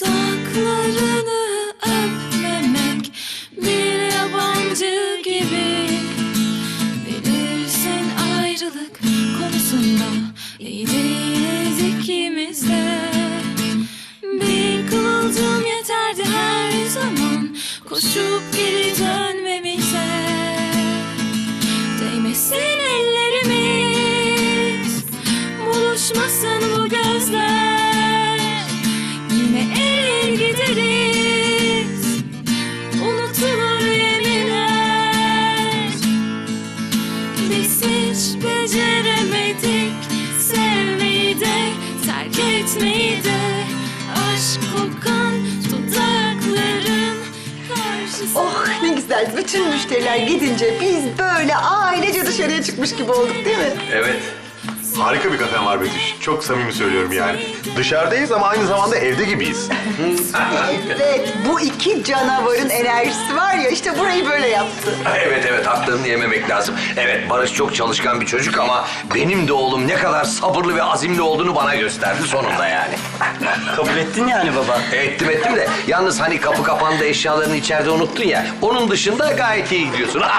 Dudaklarını öpmemek bir yabancı gibi. Bilirsin ayrılık konusunda iyi değiliz ikimiz de. Bir kıvılcım yeterdi her zaman koşup geri dönmemize. Değmesin ellerimiz Buluşmasın bu gözler erir gideriz Unutulur yeminler Biz hiç beceremedik Sevmeyi de terk etmeyi de Aşk kokan dudakların karşısında Oh ne güzel. Bütün müşteriler gidince biz böyle ailece dışarıya çıkmış gibi olduk değil mi? Evet. Harika bir kafen var Betüş. Çok samimi söylüyorum yani. Dışarıdayız ama aynı zamanda evde gibiyiz. Evet, bu iki canavarın enerjisi var ya işte burayı böyle yaptı. Evet evet haklarını yememek lazım. Evet Barış çok çalışkan bir çocuk ama benim de oğlum ne kadar sabırlı ve azimli olduğunu bana gösterdi sonunda yani. Kabul ettin yani baba. Ettim ettim de yalnız hani kapı kapandı eşyalarını içeride unuttun ya. Onun dışında gayet iyi gidiyorsun.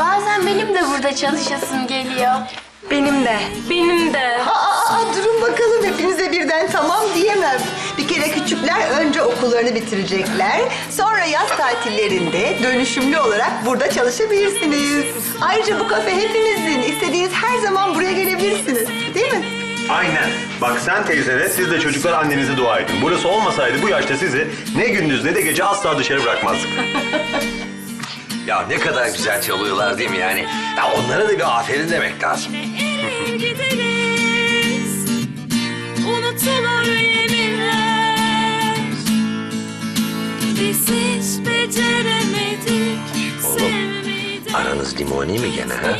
Bazen benim de burada çalışasım geliyor. Benim de, benim de Aa, aa, durun bakalım hepinize birden tamam diyemem. Bir kere küçükler önce okullarını bitirecekler. Sonra yaz tatillerinde dönüşümlü olarak burada çalışabilirsiniz. Ayrıca bu kafe hepimizin. İstediğiniz her zaman buraya gelebilirsiniz. Değil mi? Aynen. Bak sen teyzene, siz de çocuklar annenize dua edin. Burası olmasaydı bu yaşta sizi ne gündüz ne de gece asla dışarı bırakmazdık. ya ne kadar güzel çalıyorlar değil mi yani? Ya onlara da bir aferin demek lazım. gideriz Unutulur yeminler Biz hiç beceremedik Sevmeyi de Aranız limoni mi gene ha?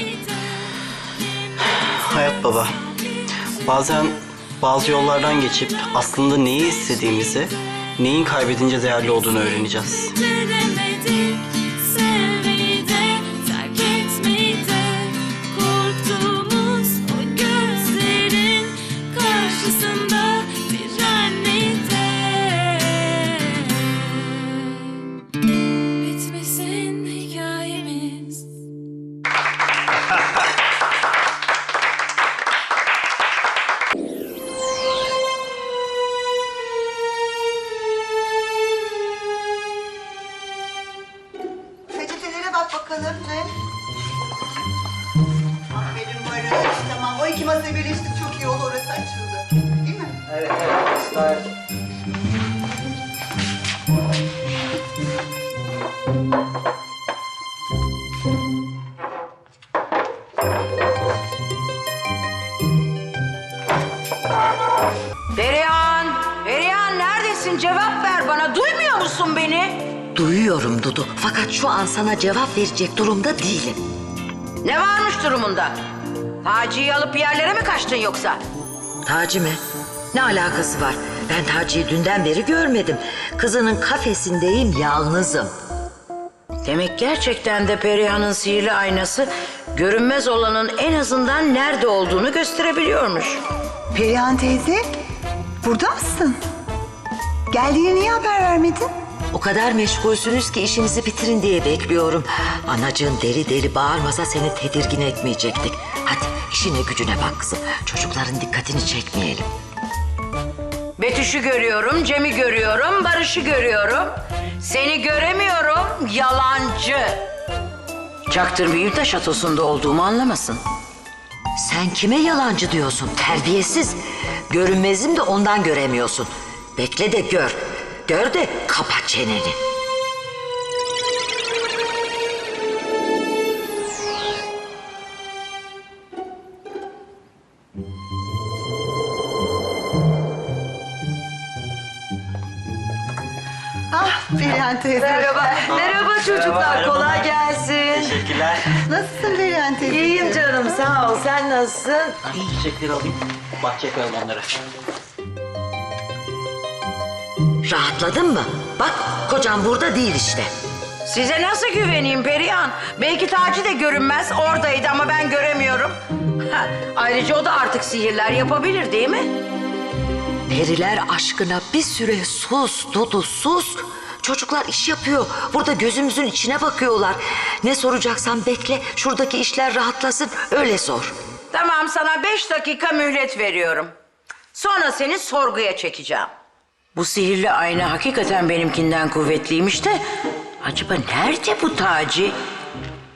Hayat baba. Bazen bazı yollardan geçip aslında neyi istediğimizi, neyin kaybedince değerli olduğunu öğreneceğiz. Beceremedik Evet. Perihan, Perihan neredesin? Cevap ver bana. Duymuyor musun beni? Duyuyorum Dudu fakat şu an sana cevap verecek durumda değilim. Ne varmış durumunda? Taci'yi alıp yerlere mi kaçtın yoksa? Taci mi? Ne alakası var? Ben Taci'yi dünden beri görmedim. Kızının kafesindeyim yalnızım. Demek gerçekten de Perihan'ın sihirli aynası görünmez olanın en azından nerede olduğunu gösterebiliyormuş. Perihan teyze burada mısın? Geldiğine niye haber vermedin? O kadar meşgulsünüz ki işinizi bitirin diye bekliyorum. Anacığın deli deli bağırmasa seni tedirgin etmeyecektik. Hadi işine gücüne bak kızım. Çocukların dikkatini çekmeyelim. Betüş'ü görüyorum, Cem'i görüyorum, Barış'ı görüyorum. Seni göremiyorum, yalancı. Çaktırmayıp da şatosunda olduğumu anlamasın. Sen kime yalancı diyorsun? Terbiyesiz. Görünmezim de ondan göremiyorsun. Bekle de gör. Gör de kapat çeneni. Perihan teyze. Merhaba. Merhaba çocuklar, merhaba. kolay gelsin. Teşekkürler. Nasılsın Perihan teyze? İyiyim canım, sağ ol. Sen nasılsın? Çiçekleri alayım. Bahçeye koyalım onları. Rahatladın mı? Bak kocam burada değil işte. Size nasıl güveneyim Perihan? Belki Taci de görünmez, oradaydı ama ben göremiyorum. Ha, Ayrıca o da artık sihirler yapabilir değil mi? Periler aşkına bir süre sus Dudu sus. Çocuklar iş yapıyor. Burada gözümüzün içine bakıyorlar. Ne soracaksan bekle. Şuradaki işler rahatlasın. Öyle sor. Tamam sana beş dakika mühlet veriyorum. Sonra seni sorguya çekeceğim. Bu sihirli ayna hakikaten benimkinden kuvvetliymiş de... Acaba nerede bu Taci?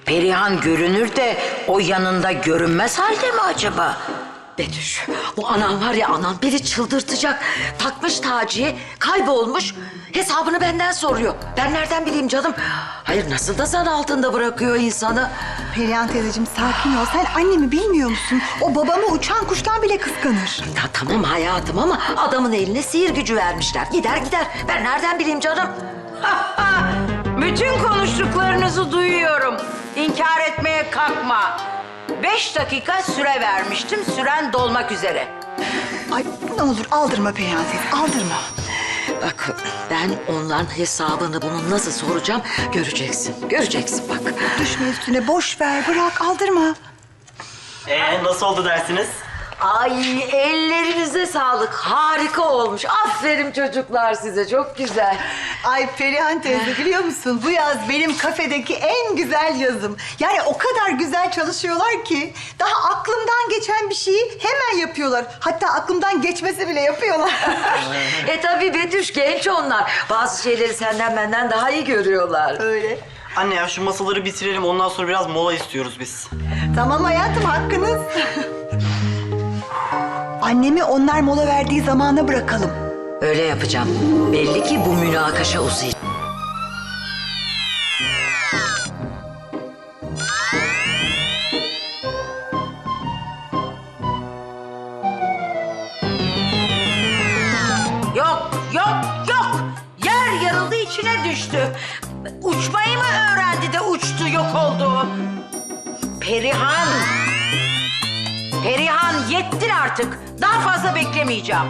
Perihan görünür de o yanında görünmez halde mi acaba? Betüş, bu anam var ya anam beni çıldırtacak. Takmış Taci'ye, kaybolmuş. Hesabını benden soruyor. Ben nereden bileyim canım? Hayır nasıl da zan altında bırakıyor insanı. Perihan teyzeciğim sakin ol. Sen annemi bilmiyor musun? O babamı uçan kuştan bile kıskanır. Ya tamam hayatım ama adamın eline sihir gücü vermişler. Gider gider. Ben nereden bileyim canım? Bütün konuştuklarınızı duyuyorum. İnkar etmeye kalkma. Beş dakika süre vermiştim. Süren dolmak üzere. Ay ne olur aldırma Perihan teyze aldırma. Bak ben onların hesabını bunun nasıl soracağım göreceksin. Göreceksin bak. Düşme üstüne boş ver bırak aldırma. Ee nasıl oldu dersiniz? Ay ellerinize sağlık. Harika olmuş. Aferin çocuklar size. Çok güzel. Ay Perihan teyze biliyor musun bu yaz benim kafedeki en güzel yazım. Yani o kadar güzel çalışıyorlar ki daha aklımdan geçen bir şeyi hemen yapıyorlar. Hatta aklımdan geçmesi bile yapıyorlar. e tabii Betüş genç onlar. Bazı şeyleri senden benden daha iyi görüyorlar. Öyle. Anne ya şu masaları bitirelim ondan sonra biraz mola istiyoruz biz. Tamam hayatım hakkınız. Annemi onlar mola verdiği zamana bırakalım. Öyle yapacağım. Belli ki bu münakaşa uzayacak. Yok, yok, yok. Yer yarıldı içine düştü. Uçmayı mı öğrendi de uçtu, yok oldu? Perihan. Perihan yettin artık. Daha fazla beklemeyeceğim.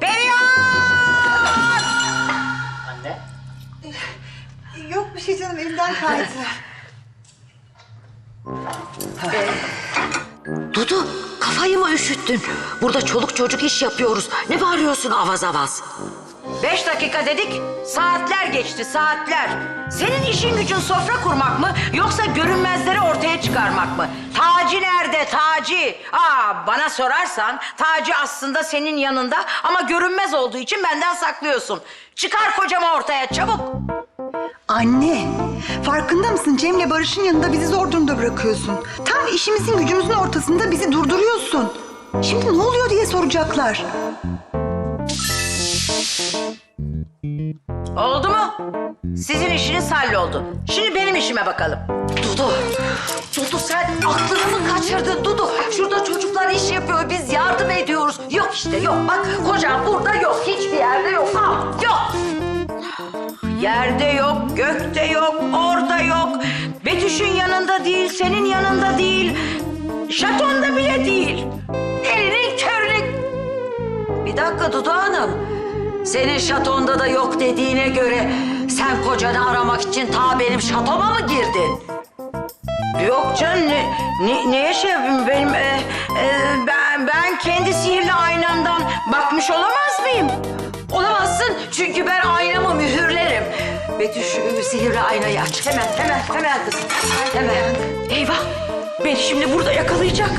Perihan! Anne. Yok bir şey canım elimden kaydı. Dudu kafayı mı üşüttün? Burada çoluk çocuk iş yapıyoruz. Ne bağırıyorsun avaz avaz? Beş dakika dedik, saatler geçti, saatler. Senin işin gücün sofra kurmak mı, yoksa görünmezleri ortaya çıkarmak mı? Taci nerede, Taci? Aa, bana sorarsan, Taci aslında senin yanında ama görünmez olduğu için benden saklıyorsun. Çıkar kocamı ortaya, çabuk. Anne, farkında mısın Cem'le Barış'ın yanında bizi zor durumda bırakıyorsun. Tam işimizin gücümüzün ortasında bizi durduruyorsun. Şimdi ne oluyor diye soracaklar. Oldu mu? Sizin işiniz halloldu. Şimdi benim işime bakalım. Dudu, Dudu sen aklını mı kaçırdın Dudu? Şurada çocuklar iş yapıyor, biz yardım ediyoruz. Yok işte yok bak kocam burada yok, hiçbir yerde yok. Ha, yok. Yerde yok, gökte yok, orada yok. Betüş'ün yanında değil, senin yanında değil. Şatonda bile değil. Elinin körünü... Bir dakika Dudu Hanım. Senin şatonda da yok dediğine göre sen kocanı aramak için ta benim şatoma mı girdin? Yok canım, ne, ne, neye şey yapayım benim... e, e, ben, ben kendi sihirli aynamdan bakmış olamaz mıyım? Olamazsın çünkü ben aynamı mühürlerim. Betüş sihirli aynayı aç. Hemen hemen hemen kızım. Hemen. Eyvah, beni şimdi burada yakalayacak.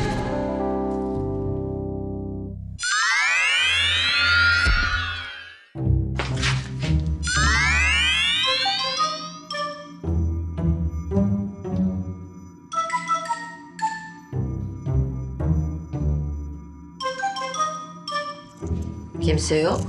Kimse yok.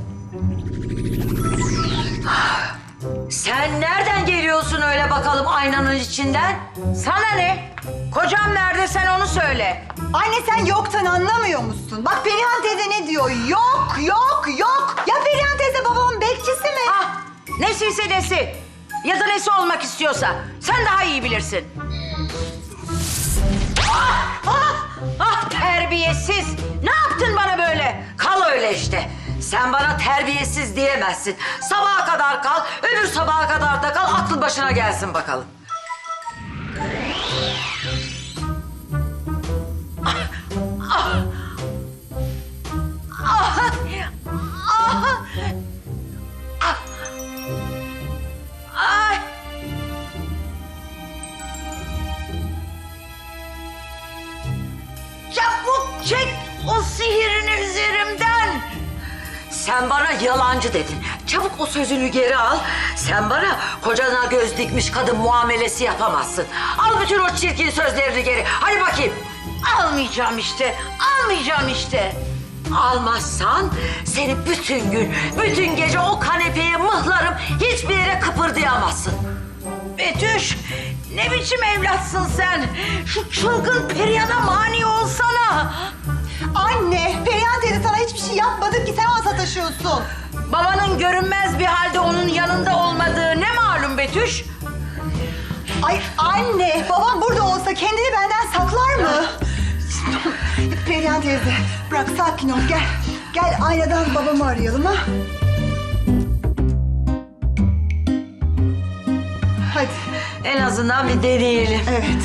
Sen nereden geliyorsun öyle bakalım aynanın içinden? Sana ne? Kocam nerede sen onu söyle. Anne sen yoktan anlamıyor musun? Bak Perihan teyze ne diyor? Yok, yok, yok. Ya Perihan teyze babamın bekçisi mi? Ah, nesiyse nesi. Ya da nesi olmak istiyorsa. Sen daha iyi bilirsin. Ah, ah, ah terbiyesiz. Ne yaptın bana böyle? Kal öyle işte. Sen bana terbiyesiz diyemezsin. Sabaha kadar kal, öbür sabaha kadar da kal. Aklın başına gelsin bakalım. Çabuk çek o sihiri. Sen bana yalancı dedin. Çabuk o sözünü geri al. Sen bana kocana göz dikmiş kadın muamelesi yapamazsın. Al bütün o çirkin sözlerini geri. Hadi bakayım. Almayacağım işte. Almayacağım işte. Almazsan seni bütün gün, bütün gece o kanepeye mıhlarım. Hiçbir yere kıpırdayamazsın. Betüş ne biçim evlatsın sen? Şu çılgın Perihan'a mani olsana. Anne, Perihan teyze sana hiçbir şey yapmadı ki sen ona sataşıyorsun. Babanın görünmez bir halde onun yanında olmadığı ne malum Betüş? Ay anne, babam burada olsa kendini benden saklar mı? Perihan teyze, bırak sakin ol gel. Gel aynadan babamı arayalım ha. Hadi, En azından bir deneyelim. evet.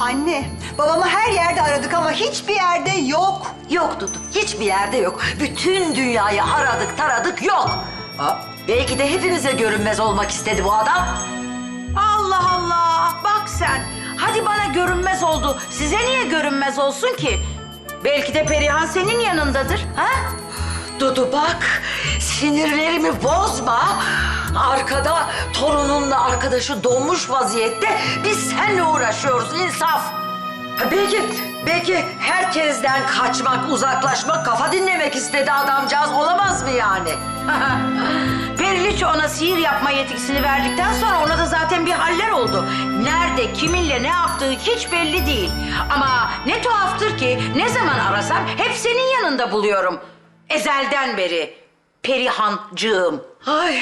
Anne, babamı her yerde aradık ama hiçbir yerde yok. Yok Dudu, hiçbir yerde yok. Bütün dünyayı aradık taradık yok. Aa, belki de hepinize görünmez olmak istedi bu adam. Allah Allah bak sen. Hadi bana görünmez oldu. Size niye görünmez olsun ki? Belki de Perihan senin yanındadır. Ha? Dudu bak, sinirlerimi bozma. Arkada torununla arkadaşı donmuş vaziyette biz seninle uğraşıyoruz insaf. Belki, belki herkesten kaçmak, uzaklaşmak, kafa dinlemek istedi adamcağız olamaz mı yani? Periliçe ona sihir yapma yetkisini verdikten sonra ona da zaten bir haller oldu. Nerede, kiminle ne yaptığı hiç belli değil. Ama ne tuhaftır ki ne zaman arasam hep senin yanında buluyorum. Ezelden beri. Perihancığım. Ay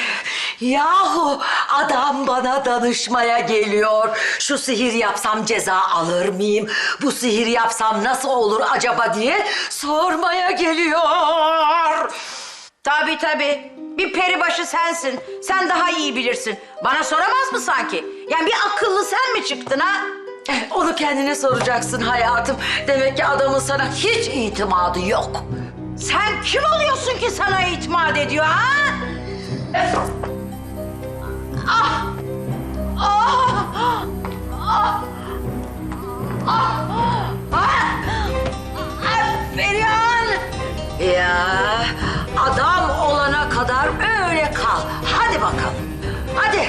yahu adam bana danışmaya geliyor. Şu sihir yapsam ceza alır mıyım? Bu sihir yapsam nasıl olur acaba diye sormaya geliyor. Tabii tabii. Bir peribaşı sensin. Sen daha iyi bilirsin. Bana soramaz mı sanki? Yani bir akıllı sen mi çıktın ha? Eh, Onu kendine soracaksın hayatım. Demek ki adamın sana hiç itimadı yok. Sen kim oluyorsun ki sana itimat ediyor ha? Ah! Ah! Ah! Ah! Ah! Ah! Perihan! Ya adam olana kadar öyle kal. Hadi bakalım. Hadi.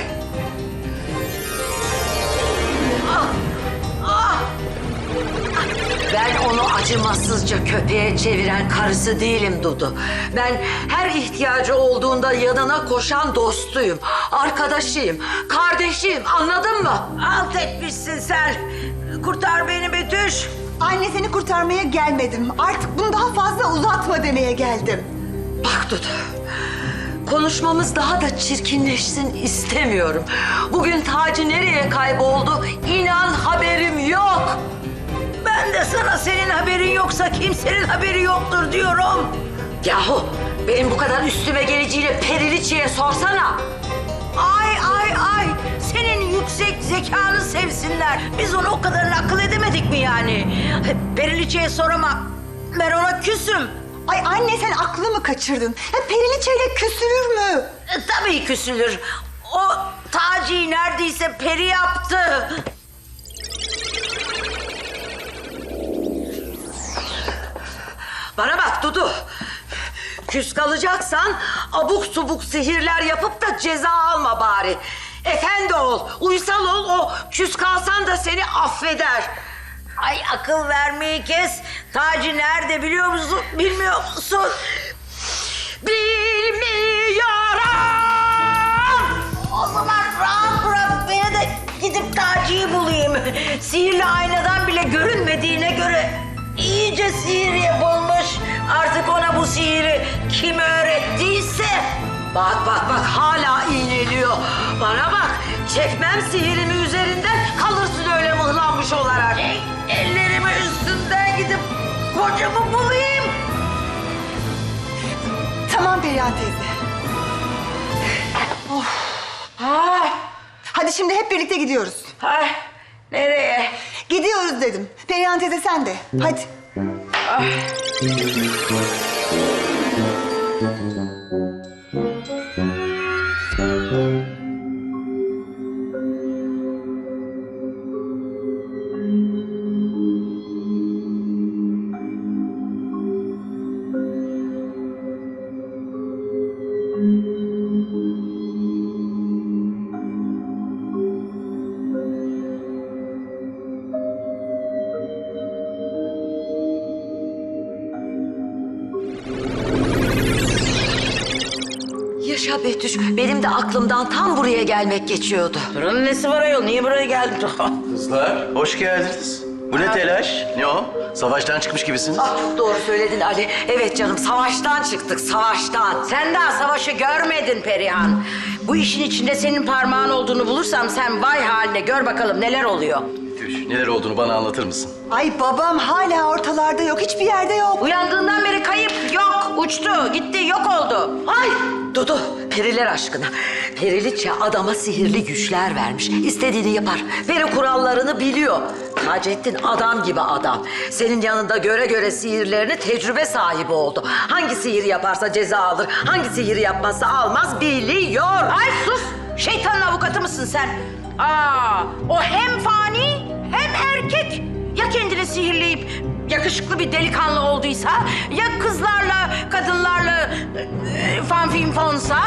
Ben onu acımasızca köpeğe çeviren karısı değilim Dudu. Ben her ihtiyacı olduğunda yanına koşan dostuyum, arkadaşıyım, kardeşiyim anladın mı? Alt etmişsin sen. Kurtar beni Betüş. Anne seni kurtarmaya gelmedim. Artık bunu daha fazla uzatma demeye geldim. Bak Dudu, konuşmamız daha da çirkinleşsin istemiyorum. Bugün Taci nereye kayboldu inan haberim yok. Ben de sana senin haberin yoksa kimsenin haberi yoktur diyorum. Yahu benim bu kadar üstüme geleceğini Periliçe'ye sorsana. Ay ay ay. Senin yüksek zekanı sevsinler. Biz onu o kadar akıl edemedik mi yani? Periliçe'ye soramam. Ben ona küsüm. Ay anne sen aklını mı kaçırdın? Ya Periliçe'yle küsülür mü? E, tabii küsülür. O Taci'yi neredeyse peri yaptı. Bana bak Dudu. Küs kalacaksan abuk subuk sihirler yapıp da ceza alma bari. Efendi ol, uysal ol, o küs kalsan da seni affeder. Ay akıl vermeyi kes. Taci nerede biliyor musun? Bilmiyor musun? Bilmiyorum. O zaman rahat bırak beni de gidip Taci'yi bulayım. Sihirli aynadan bile görünmediğine göre iyice sihir yapılmış. Artık ona bu sihiri kim öğrettiyse... Bak bak bak hala iğneliyor. Bana bak çekmem sihirimi üzerinden kalırsın öyle mıhlanmış olarak. Ellerimi üstünden gidip kocamı bulayım. Tamam Perihan teyze. Ay, ah. Hadi şimdi hep birlikte gidiyoruz. ay, nereye? Gidiyoruz dedim. Perihan teyze sen de. Hadi. 哎，嗯，嗯，嗯。Aklımdan tam buraya gelmek geçiyordu. Buranın nesi var ayol? Niye buraya geldin? Kızlar hoş geldiniz. Bu ne telaş? Ne o? Savaştan çıkmış gibisiniz. Ah, çok doğru söyledin Ali. Evet canım, savaştan çıktık, savaştan. Sen daha savaşı görmedin Perihan. Bu işin içinde senin parmağın olduğunu bulursam sen vay haline gör bakalım neler oluyor. Tüş, neler olduğunu bana anlatır mısın? Ay babam hala ortalarda yok. Hiçbir yerde yok. Uyandığından beri kayıp yok, uçtu, gitti, yok oldu. Ay Dudu, periler aşkına. Periliçe adama sihirli güçler vermiş. İstediğini yapar. Peri kurallarını biliyor. Taceddin adam gibi adam. Senin yanında göre göre sihirlerini tecrübe sahibi oldu. Hangi sihir yaparsa ceza alır, hangi sihir yapmazsa almaz biliyor. Ay sus! Şeytanın avukatı mısın sen? Aa, o hem fani hem erkek. Ya kendini sihirleyip yakışıklı bir delikanlı olduysa, ya fanfin fonsa...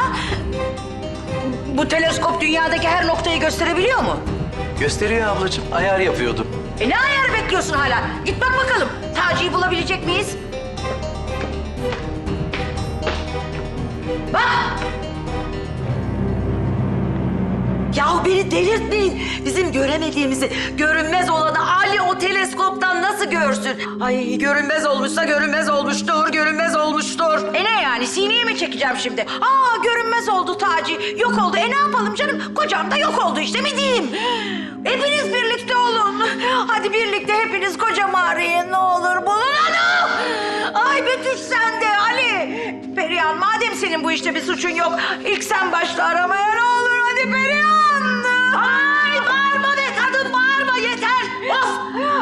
Bu teleskop dünyadaki her noktayı gösterebiliyor mu? Gösteriyor ablacığım. Ayar yapıyordu. E ne ayar bekliyorsun hala? Git bak bakalım. Taci'yi bulabilecek miyiz? Bak! Yahu beni delirtmeyin. Bizim göremediğimizi, görünmez olanı Ali o teleskoptan nasıl görsün? Ay görünmez olmuşsa görünmez olmuştur, görünmez olmuştur. E ne yani sineye mi çekeceğim şimdi? Aa görünmez oldu Taci. Yok oldu. E ne yapalım canım? Kocam da yok oldu işte mi diyeyim? Hepiniz birlikte olun. Hadi birlikte hepiniz kocamı arayın ne olur bulun onu. Ay Betüş sen de Ali. Perihan madem senin bu işte bir suçun yok. ilk sen başla aramaya ne olur hadi Perihan.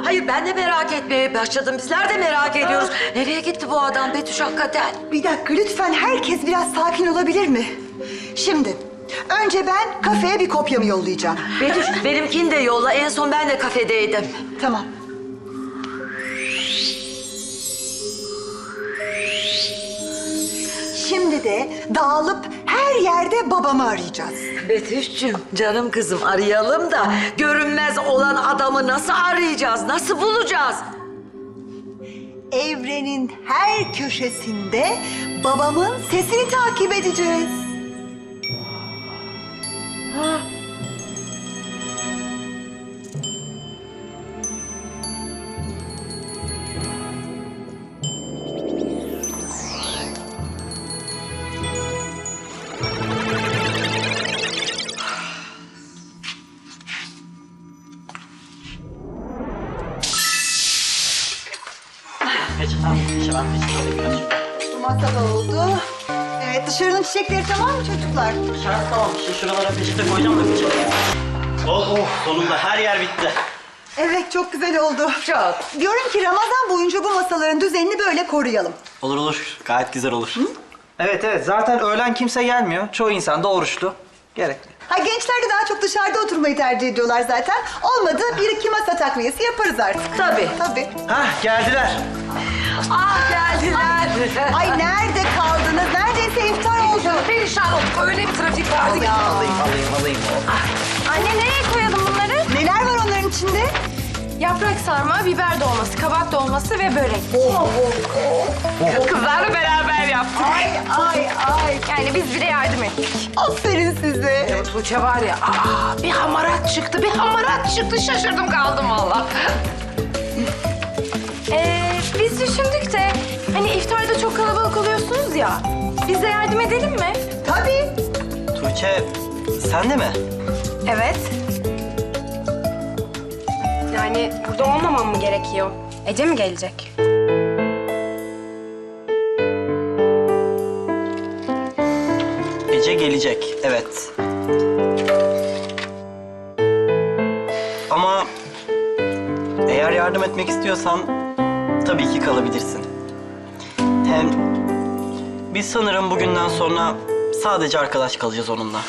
Hayır ben de merak etmeye başladım. Bizler de merak ediyoruz. Nereye gitti bu adam Betüş hakikaten? Bir dakika lütfen herkes biraz sakin olabilir mi? Şimdi önce ben kafeye bir kopyamı yollayacağım. Betüş benimkini de yolla. En son ben de kafedeydim. Tamam. Şimdi de dağılıp her yerde babamı arayacağız. Betüş'cüğüm canım kızım arayalım da görünmez olan adamı nasıl arayacağız? Nasıl bulacağız? Evrenin her köşesinde babamın sesini takip edeceğiz. Peçete masada oldu. Evet dışarının çiçekleri tamam mı çocuklar? Dışarıda tamam. Şu şuralara peçete koyacağım da peçete. Oh, oh sonunda her yer bitti. Evet çok güzel oldu. Çok. Diyorum ki Ramazan boyunca bu masaların düzenini böyle koruyalım. Olur olur. Gayet güzel olur. Evet evet zaten öğlen kimse gelmiyor. Çoğu insan da oruçlu. Gerekli. Ha gençler de daha çok dışarıda oturmayı tercih ediyorlar zaten. Olmadı bir iki masa takviyesi yaparız artık. Tabii. Tabii. Hah geldiler. Ah geldiler. Ay nerede kaldınız? Neredeyse iftar oldu. Perişan olduk. Öyle bir trafik vardı ki. Alayım alayım. Anne nereye koyalım bunları? Neler var onların içinde? Yaprak sarma, biber dolması, kabak dolması ve börek. Kızlarla beraber yaptık. Ay ay ay. Yani biz bile yardım ettik. Aferin size. Tuğçe var ya aa, bir hamarat çıktı bir hamarat çıktı şaşırdım kaldım valla. Ee, düşündük de hani iftarda çok kalabalık oluyorsunuz ya. Biz de yardım edelim mi? Tabii. Tuğçe sen de mi? Evet. Yani burada olmamam mı gerekiyor? Ece mi gelecek? Ece gelecek evet. Ama eğer yardım etmek istiyorsan tabii ki kalabilirsin. Hem biz sanırım bugünden sonra sadece arkadaş kalacağız onunla.